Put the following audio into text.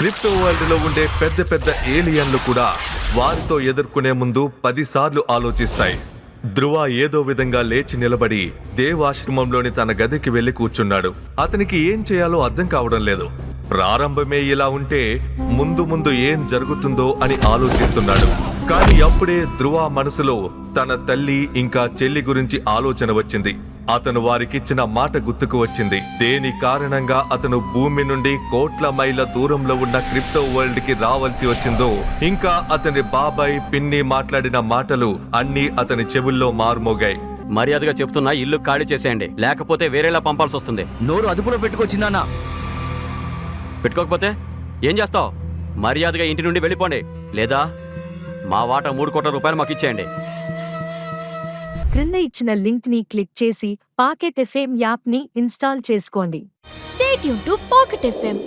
Crypto వరల్డ్లో ఉండే పెద్ద పెద్ద ఏలియన్లు కూడా వారితో ఎదుర్కొనే ముందు పదిసార్లు ఆలోచిస్తాయి. ధ్రువ ఏదో విధంగా లేచి నిలబడి దేవాశ్రమంలోని తన గదికి వెళ్ళి కూర్చున్నాడు. అతనికి ఏం చేయాలో అర్థం కావడం లేదు. ప్రారంభమే ఇలా ఉంటే ముందు ముందు ఏం జరుగుతుందో అని ఆలోచిస్తున్నాడు. కానీ అప్పుడే ధ్రువ మనసులో తన తల్లి ఇంకా చెల్లి గురించి ఆలోచన వచ్చింది. అతను వారికిచ్చిన మాట గుర్తుకు వచ్చింది. దేని కారణంగా అతను భూమి నుండి కోట్ల మైళ్ళ దూరంలో ఉన్న క్రిప్టో వరల్డ్కి రావాల్సి వచ్చిందో ఇంకా అతని బాబాయ్ పిన్ని మాట్లాడిన మాటలు అన్నీ అతని చెవుల్లో మారుమోగాయి. మర్యాదగా చెప్తున్నా ఇల్లు ఖాళీ చేసేయండి. లేకపోతే వేరేలా పంపాల్సి వస్తుంది. నోరు అదుపులో పెట్టుకొచ్చిందానా పెట్టుకోకపోతే ఏం చేస్తావు? మర్యాదగా ఇంటి నుండి వెళ్ళిపోండి. లేదా? మా వాటా మూడు కోట్ల రూపాయలు మాకు ఇచ్చేయండి క్రింద ఇచ్చిన లింక్ని క్లిక్ చేసి పాకెట్ ఎఫ్ఎం యాప్ని ఇన్స్టాల్ చేసుకోండి Stay tuned to Pocket FM.